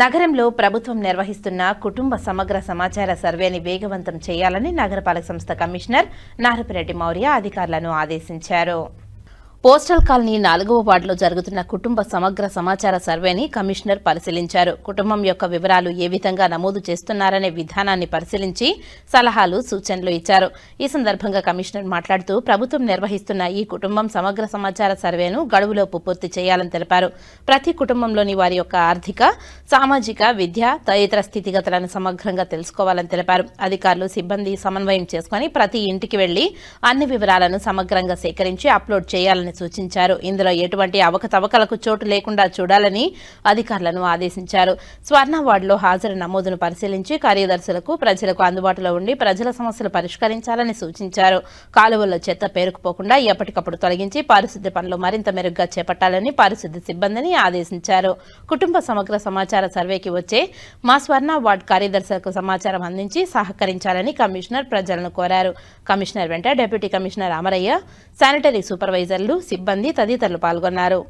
నగరంలో ప్రభుత్వం నిర్వహిస్తున్న కుటుంబ సమగ్ర సమాచార సర్వేని వేగవంతం చేయాలని నగరపాలక సంస్థ కమిషనర్ నారపిరెడ్డి మౌర్య అధికారులను ఆదేశించారు. పోస్టల్ కాలనీ నాలుగవ వార్డులో జరుగుతున్న కుటుంబ సమగ్ర సమాచార సర్వేని కమిషనర్ పరిశీలించారు. కుటుంబం యొక్క వివరాలు ఏ విధంగా నమోదు చేస్తున్నారనే విధానాన్ని పరిశీలించి సలహాలు సూచనలు ఇచ్చారు. ఈ సందర్భంగా కమిషనర్ మాట్లాడుతూ ప్రభుత్వం నిర్వహిస్తున్న ఈ కుటుంబం సమగ్ర సమాచార సర్వేను గడువులోపు పూర్తి చేయాలని తెలిపారు. ప్రతి కుటుంబంలోని వారి యొక్క ఆర్థిక సామాజిక విద్య తదితర స్థితిగతులను సమగ్రంగా తెలుసుకోవాలని తెలిపారు. అధికారులు సిబ్బంది సమన్వయం చేసుకుని ప్రతి ఇంటికి వెళ్ళి అన్ని వివరాలను సమగ్రంగా సేకరించి అప్లోడ్ చేయాలని సూచించారు. ఇందులో ఎటువంటి అవకతవకలకు చోటు లేకుండా చూడాలని అధికారులను ఆదేశించారు. స్వర్ణ వార్డులో హాజరు నమోదును పరిశీలించి కార్యదర్శులకు ప్రజలకు అందుబాటులో ఉండి ప్రజల సమస్యలు పరిష్కరించాలని సూచించారు. కాలువల్లో చెత్త పేరుకుపోకుండా ఎప్పటికప్పుడు తొలగించి పారిశుద్ధ్య పనులు మరింత మెరుగ్గా చేపట్టాలని పారిశుద్ధ్య సిబ్బందిని ఆదేశించారు. కుటుంబ సమగ్ర సమాచార సర్వేకి వచ్చే మా స్వర్ణ వార్డ్ కార్యదర్శులకు సమాచారం అందించి సహకరించాలని కమిషనర్ ప్రజలను కోరారు. కమిషనర్ వెంట డిప్యూటీ కమిషనర్ అమరయ్య శానిటరీ సూపర్వైజర్లు సిబ్బంది తదితరులు పాల్గొన్నారు